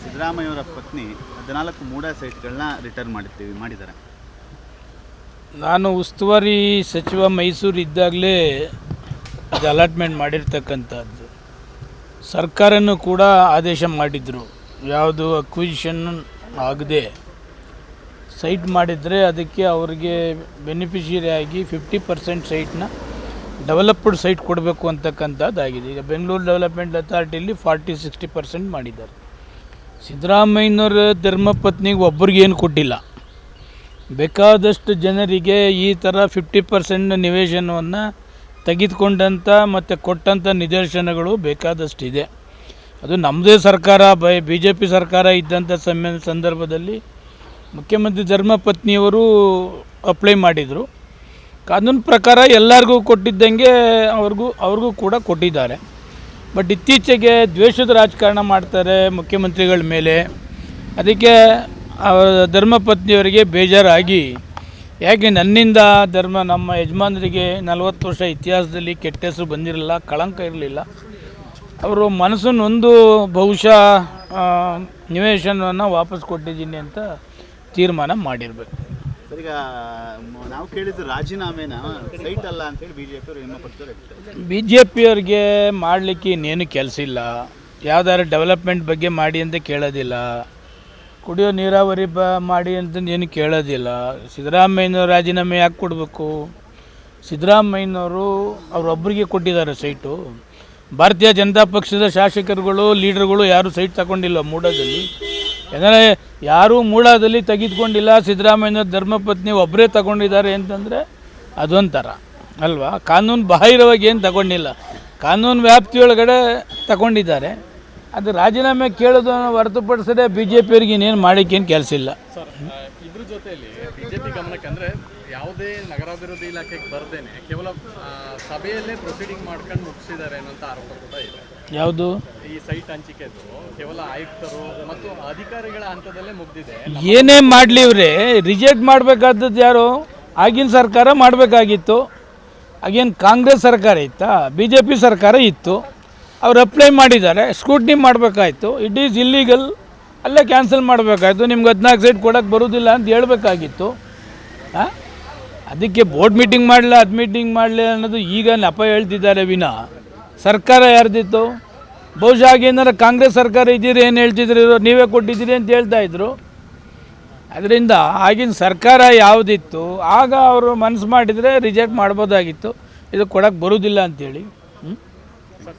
ಸಿದ್ದರಾಮಯ್ಯವರ ಪತ್ನಿ ಹದಿನಾಲ್ಕು ಮೂಡ ಸೈಟ್ಗಳನ್ನ ರಿಟರ್ನ್ ಮಾಡಿರ್ತೀವಿ ಮಾಡಿದ್ದಾರೆ. ನಾನು ಉಸ್ತುವಾರಿ ಸಚಿವ ಮೈಸೂರು ಇದ್ದಾಗಲೇ ಅದು ಅಲಾಟ್ಮೆಂಟ್ ಮಾಡಿರ್ತಕ್ಕಂಥದ್ದು. ಸರ್ಕಾರನೂ ಕೂಡ ಆದೇಶ ಮಾಡಿದರು. ಯಾವುದು ಅಕ್ವಿಷನ್ ಆಗದೆ ಸೈಟ್ ಮಾಡಿದರೆ ಅದಕ್ಕೆ ಅವ್ರಿಗೆ ಬೆನಿಫಿಷಿಯರಿ ಆಗಿ ಫಿಫ್ಟಿ ಪರ್ಸೆಂಟ್ ಸೈಟ್ನ ಡೆವಲಪ್ಡ್ ಸೈಟ್ ಕೊಡಬೇಕು ಅಂತಕ್ಕಂಥದ್ದಾಗಿದೆ. ಈಗ ಬೆಂಗಳೂರು ಡೆವಲಪ್ಮೆಂಟ್ ಅಥಾರಿಟಿಯಲ್ಲಿ ಫಾರ್ಟಿ ಸಿಕ್ಸ್ಟಿ ಪರ್ಸೆಂಟ್ ಮಾಡಿದ್ದಾರೆ. ಸಿದ್ದರಾಮಯ್ಯನವರ ಧರ್ಮಪತ್ನಿಗೆ ಒಬ್ಬರಿಗೇನು ಕೊಟ್ಟಿಲ್ಲ. ಬೇಕಾದಷ್ಟು ಜನರಿಗೆ ಈ ಥರ ಫಿಫ್ಟಿ ಪರ್ಸೆಂಟ್ ನಿವೇಶನವನ್ನು ತೆಗೆದುಕೊಂಡಂಥ ಮತ್ತು ಕೊಟ್ಟಂಥ ನಿದರ್ಶನಗಳು ಬೇಕಾದಷ್ಟಿದೆ. ಅದು ನಮ್ಮದೇ ಸರ್ಕಾರ, ಬೈ ಬಿ ಜೆ ಪಿ ಸರ್ಕಾರ ಇದ್ದಂಥ ಸಮ ಸಂದರ್ಭದಲ್ಲಿ ಮುಖ್ಯಮಂತ್ರಿ ಧರ್ಮಪತ್ನಿಯವರು ಅಪ್ಲೈ ಮಾಡಿದರು. ಕಾನೂನು ಪ್ರಕಾರ ಎಲ್ಲರಿಗೂ ಕೊಟ್ಟಿದ್ದಂಗೆ ಅವ್ರಿಗೂ ಅವ್ರಿಗೂ ಕೂಡ ಕೊಟ್ಟಿದ್ದಾರೆ. ಬಟ್ ಇತ್ತೀಚೆಗೆ ದ್ವೇಷದ ರಾಜಕಾರಣ ಮಾಡ್ತಾರೆ ಮುಖ್ಯಮಂತ್ರಿಗಳ ಮೇಲೆ. ಅದಕ್ಕೆ ಅವರ ಧರ್ಮಪತ್ನಿಯವರಿಗೆ ಬೇಜಾರಾಗಿ. ಯಾಕೆ ನನ್ನಿಂದ ಧರ್ಮ ನಮ್ಮ ಯಜಮಾನರಿಗೆ ನಲವತ್ತು ವರ್ಷ ಇತಿಹಾಸದಲ್ಲಿ ಕೆಟ್ಟ ಹೆಸರು ಬಂದಿರಲಿಲ್ಲ ಕಳಂಕ ಇರಲಿಲ್ಲ. ಅವರು ಮನಸ್ಸನ್ನೊಂದು ಬಹುಶಃ ನಿವೇಶನವನ್ನು ವಾಪಸ್ ಕೊಟ್ಟಿದ್ದೀನಿ ಅಂತ ತೀರ್ಮಾನ ಮಾಡಿರಬೇಕು. ಸರ್, ಈಗ ನಾವು ಕೇಳಿದ್ದು ರಾಜೀನಾಮೆನ ಸೈಟ್ ಅಲ್ಲ ಅಂತೇಳಿ ಬಿ ಜೆ ಪಿಯವರು ನಿಮ್ಮ ಬಿ ಜೆ ಪಿಯವ್ರಿಗೆ ಮಾಡಲಿಕ್ಕೆ ಇನ್ನೇನು ಕೆಲಸ ಇಲ್ಲ. ಯಾವ್ದಾದ್ರು ಡೆವಲಪ್ಮೆಂಟ್ ಬಗ್ಗೆ ಮಾಡಿ ಅಂತ ಕೇಳೋದಿಲ್ಲ. ಕುಡಿಯೋ ನೀರಾವರಿ ಬ, ಮಾಡಿ ಅಂತ ಏನು ಕೇಳೋದಿಲ್ಲ. ಸಿದ್ದರಾಮಯ್ಯನವ್ರು ರಾಜೀನಾಮೆ ಯಾಕೆ ಕೊಡಬೇಕು? ಸಿದ್ದರಾಮಯ್ಯನವರು ಅವರೊಬ್ಬರಿಗೆ ಕೊಟ್ಟಿದ್ದಾರೆ ಸೈಟು. ಭಾರತೀಯ ಜನತಾ ಪಕ್ಷದ ಶಾಸಕರುಗಳು, ಲೀಡರ್ಗಳು ಯಾರು ಸೈಟ್ ತಗೊಂಡಿಲ್ಲ ಮೂಡಾದಲ್ಲಿ ಯಾಕಂದರೆ ಯಾರೂ ಮೂಳದಲ್ಲಿ ತೆಗೆದುಕೊಂಡಿಲ್ಲ ಸಿದ್ದರಾಮಯ್ಯ ಧರ್ಮಪತ್ನಿ ಒಬ್ಬರೇ ತಗೊಂಡಿದ್ದಾರೆ ಅಂತಂದರೆ ಅದೊಂಥರ, ಅಲ್ವಾ? ಕಾನೂನು ಬಾಹಿರವಾಗಿ ಏನು ತಗೊಂಡಿಲ್ಲ. ಕಾನೂನು ವ್ಯಾಪ್ತಿಯೊಳಗಡೆ ತಗೊಂಡಿದ್ದಾರೆ. ಅದು ರಾಜೀನಾಮೆ ಕೇಳೋದನ್ನು ಹೊರತುಪಡಿಸದೆ ಬಿ ಜೆ ಪಿಯವ್ರಿಗೆ ಇನ್ನೇನು ಮಾಡೋಕ್ಕೇನು ಕೆಲಸ ಇಲ್ಲ. ಇದ್ರ ಜೊತೆಯಲ್ಲಿ ಯಾವುದೇ ನಗರಾಭಿವೃದ್ಧಿ ಇಲಾಖೆಗೆ ಬರ್ದೇನೆ ಕೇವಲ ಸಭೆಯಲ್ಲೇ ಪ್ರೊಸೀಡಿಂಗ್ ಮಾಡ್ಕೊಂಡು ಮುಗಿಸಿದ್ದಾರೆ ಅನ್ನೋಂಥ ಆರೋಪ ಕೂಡ ಇದೆ. ಯಾವುದು? ಈ ಸೈಟ್ ಹಂಚಿಕೆದು ಕೇವಲ ಆಯುಕ್ತರು ಮತ್ತು ಅಧಿಕಾರಿಗಳ ಹಂತದಲ್ಲೇ ಮುಗ್ದಿದೆ. ಏನೇ ಮಾಡಲಿ ಇವ್ರೆ ರಿಜೆಕ್ಟ್ ಮಾಡಬೇಕಾದದ್ದು ಯಾರು? ಆಗಿನ ಸರ್ಕಾರ ಮಾಡಬೇಕಾಗಿತ್ತು. ಆಗೇನು ಕಾಂಗ್ರೆಸ್ ಸರ್ಕಾರ ಇತ್ತಾ? ಬಿ ಜೆ ಪಿ ಸರ್ಕಾರ ಇತ್ತು. ಅವ್ರು ಅಪ್ಲೈ ಮಾಡಿದ್ದಾರೆ ಸ್ಕ್ರೂಟ್ನಿ ಮಾಡಬೇಕಾಯ್ತು. ಇಟ್ ಈಸ್ ಇಲ್ಲೀಗಲ್ ಅಲ್ಲೇ ಕ್ಯಾನ್ಸಲ್ ಮಾಡಬೇಕಾಯ್ತು. ನಿಮ್ಗೆ ಹದಿನಾಲ್ಕು ಸೈಟ್ ಕೊಡೋಕ್ಕೆ ಬರೋದಿಲ್ಲ ಅಂತ ಹೇಳ್ಬೇಕಾಗಿತ್ತು. ಹಾಂ ಅದಕ್ಕೆ ಬೋರ್ಡ್ ಮೀಟಿಂಗ್ ಮಾಡಲ, ಅದು ಮೀಟಿಂಗ್ ಮಾಡಲಿ ಅನ್ನೋದು ಈಗ ನೆಪ ಹೇಳ್ತಿದ್ದಾರೆ ವಿನ. ಸರ್ಕಾರ ಯಾರ್ದಿತ್ತು? ಬಹುಶಃ ಆಗೇನಾರ ಕಾಂಗ್ರೆಸ್ ಸರ್ಕಾರ ಇದ್ದೀರಿ, ಏನು ಹೇಳ್ತಿದ್ರಿ ನೀವೇ ಕೊಟ್ಟಿದ್ದೀರಿ ಅಂತ ಹೇಳ್ತಾ ಇದ್ರು. ಅದರಿಂದ ಆಗಿನ ಸರ್ಕಾರ ಯಾವುದಿತ್ತು, ಆಗ ಅವರು ಮನಸ್ಸು ಮಾಡಿದರೆ ರಿಜೆಕ್ಟ್ ಮಾಡ್ಬೋದಾಗಿತ್ತು. ಇದು ಕೊಡೋಕ್ಕೆ ಬರೋದಿಲ್ಲ ಅಂತೇಳಿ.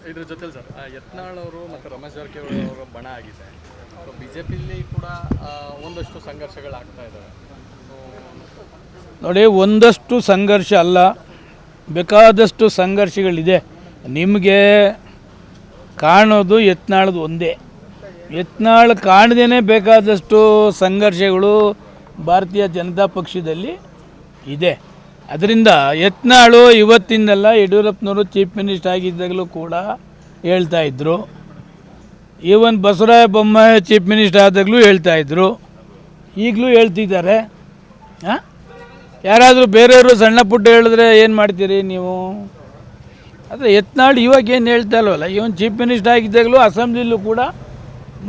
ಇದ್ರ ಜೊತೆಲಿ ಸರ್ ಯತ್ನಾಳ್ ಅವರು ಮತ್ತು ರಮೇಶ್ ಜಾರಕಿಹೊಳಿ ಅವರು ಬಣ ಆಗಿದೆ. ಬಿ ಜೆ ಪಿಲಿ ಕೂಡ ಒಂದಷ್ಟು ಸಂಘರ್ಷಗಳಾಗ್ತಾ ಇದ್ದಾವೆ ನೋಡಿ, ಒಂದಷ್ಟು ಸಂಘರ್ಷ ಅಲ್ಲ, ಬೇಕಾದಷ್ಟು ಸಂಘರ್ಷಗಳಿದೆ. ನಿಮಗೆ ಕಾಣೋದು, ಯತ್ನಾಳದು ಒಂದೇ. ಯತ್ನಾಳ್ ಕಾಣದೇ ಬೇಕಾದಷ್ಟು ಸಂಘರ್ಷಗಳು ಭಾರತೀಯ ಜನತಾ ಪಕ್ಷದಲ್ಲಿ ಇದೆ. ಅದರಿಂದ ಯತ್ನಾಳು ಇವತ್ತಿಂದಲ್ಲ ಯಡಿಯೂರಪ್ಪನವರು ಚೀಫ್ ಮಿನಿಸ್ಟರ್ ಆಗಿದ್ದಾಗಲೂ ಕೂಡ ಹೇಳ್ತಾ ಇದ್ದರು even Basavaraya Bommai chief minister ಆದಾಗಲೂ ಹೇಳ್ತಾ ಇದ್ದರು ಈಗಲೂ ಹೇಳ್ತಿದ್ದಾರೆ. ಹಾಂ? ಯಾರಾದರೂ ಬೇರೆಯವರು ಸಣ್ಣ ಪುಟ್ಟ ಹೇಳಿದ್ರೆ ಏನು ಮಾಡ್ತೀರಿ ನೀವು? ಆದರೆ ಯತ್ನಾಳ್ ಇವಾಗ ಏನು ಹೇಳ್ತಾ ಇಲ್ವಲ್ಲ, ಇವನ್ ಚೀಫ್ ಮಿನಿಸ್ಟರ್ ಆಗಿದ್ದಾಗಲೂ ಅಸೆಂಬ್ಲಿಲೂ ಕೂಡ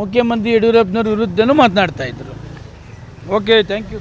ಮುಖ್ಯಮಂತ್ರಿ ಯಡಿಯೂರಪ್ಪನವ್ರ ವಿರುದ್ಧನೂ ಮಾತನಾಡ್ತಾ ಇದ್ದರು ಓಕೆ ಥ್ಯಾಂಕ್ ಯು